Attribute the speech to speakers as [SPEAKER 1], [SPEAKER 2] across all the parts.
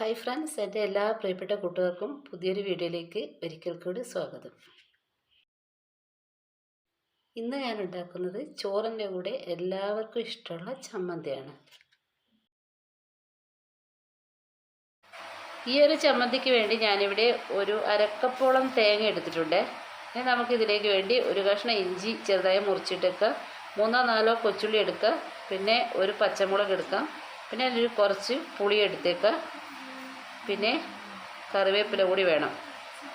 [SPEAKER 1] Hi friends എന്റെ എല്ലാ പ്രിയപ്പെട്ട കൂട്ടുകാർക്കും പുതിയൊരു വീഡിയോയിലേക്ക് ഒരിക്കൽ കൂടി സ്വാഗതം. ഇന്ന് ഞാൻ ഉണ്ടാക്കുന്നത് ചോറിന്റെ കൂടെ എല്ലാവർക്കും ഇഷ്ടമുള്ള ചമ്മന്തിയാണ്. ഈ ഒരു ചമ്മന്തിക്ക് വേണ്ടി ഞാനിവിടെ ഒരു അരക്കപ്പോളം തേങ്ങ എടുത്തിട്ടുണ്ട്. ഇനി നമുക്കിതിലേക്ക് വേണ്ടി ഒരു കഷ്ണം ഇഞ്ചി ചെറുതായി മുറിച്ചിട്ടേക്കുക മൂന്നോ നാലോ കൊച്ചുള്ളി എടുക്കുക പിന്നെ ഒരു പച്ചമുളക് എടുക്കാം. പിന്നെ അതിൽ കുറച്ച് പുളി എടുത്തേക്കുക പിന്നെ കറിവേപ്പില കൂടി വേണം.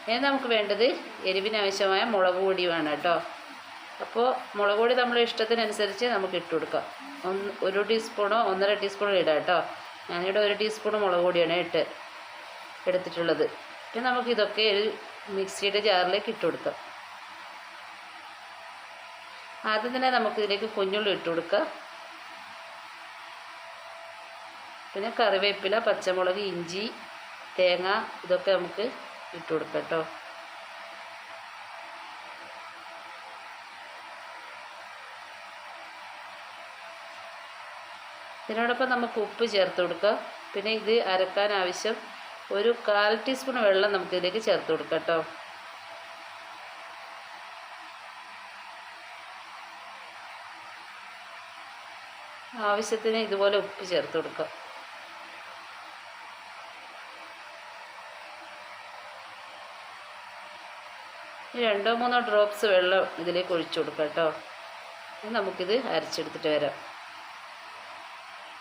[SPEAKER 1] ഇനി നമുക്ക് വേണ്ടത് എരിവിനാവശ്യമായ മുളക് പൊടി വേണം കേട്ടോ. അപ്പോൾ മുളക് പൊടി നമ്മുടെ ഇഷ്ടത്തിനനുസരിച്ച് നമുക്ക് ഇട്ട് കൊടുക്കാം. ഒന്ന് ഒരു ടീസ്പൂണോ ഒന്നര ടീസ്പൂണോ ഇടാം കേട്ടോ. ഞാനിവിടെ ഒരു ടീസ്പൂൺ മുളക് പൊടിയാണ് ഇട്ട് എടുത്തിട്ടുള്ളത്. പിന്നെ നമുക്ക് ഇതൊക്കെ ഒരു മിക്സിയുടെ ജാറിലേക്ക് ഇട്ട് കൊടുക്കാം. ആദ്യം തന്നെ നമുക്ക് ഇതിലേക്ക് കുഞ്ഞുള്ളി ഇട്ട് കൊടുക്കാം. പിന്നെ കറിവേപ്പില പച്ചമുളക് ഇഞ്ചി തേങ്ങ ഇതൊക്കെ നമുക്ക് ഇട്ട് കൊടുക്കാം കേട്ടോ. ഇതിനോടൊപ്പം നമുക്ക് ഉപ്പ് ചേർത്ത് കൊടുക്കാം. പിന്നെ ഇത് അരക്കാൻ ആവശ്യം ഒരു കാൽ ടീസ്പൂൺ വെള്ളം നമുക്ക് ഇതിലേക്ക് ചേർത്ത് കൊടുക്കാം കേട്ടോ. ആവശ്യത്തിന് ഇതുപോലെ ഉപ്പ് ചേർത്ത് കൊടുക്കാം. രണ്ടോ മൂന്നോ ഡ്രോപ്സ് വെള്ളം ഇതിലേക്ക് ഒഴിച്ചു കൊടുക്കാം കേട്ടോ. നമുക്കിത് അരച്ചെടുത്തിട്ട് വരാം.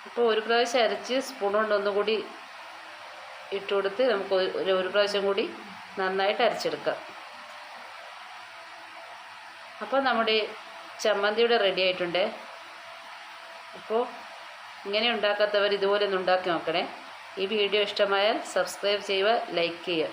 [SPEAKER 1] ഇപ്പോൾ ഒരു പ്രാവശ്യം അരച്ച് സ്പൂൺ കൊണ്ട് ഒന്നുകൂടി ഇട്ട് കൊടുത്ത് നമുക്ക് ഒരു ഒരു പ്രാവശ്യം കൂടി നന്നായിട്ട് അരച്ചെടുക്കാം. അപ്പോൾ നമ്മുടെ ചമ്മന്തിയുടെ റെഡി ആയിട്ടുണ്ട്. അപ്പോൾ ഇങ്ങനെ ഉണ്ടാക്കാത്തവർ ഇതുപോലെ ഒന്ന് ഉണ്ടാക്കി നോക്കണേ. ഈ വീഡിയോ ഇഷ്ടമായാൽ സബ്സ്ക്രൈബ് ചെയ്യുക ലൈക്ക് ചെയ്യുക.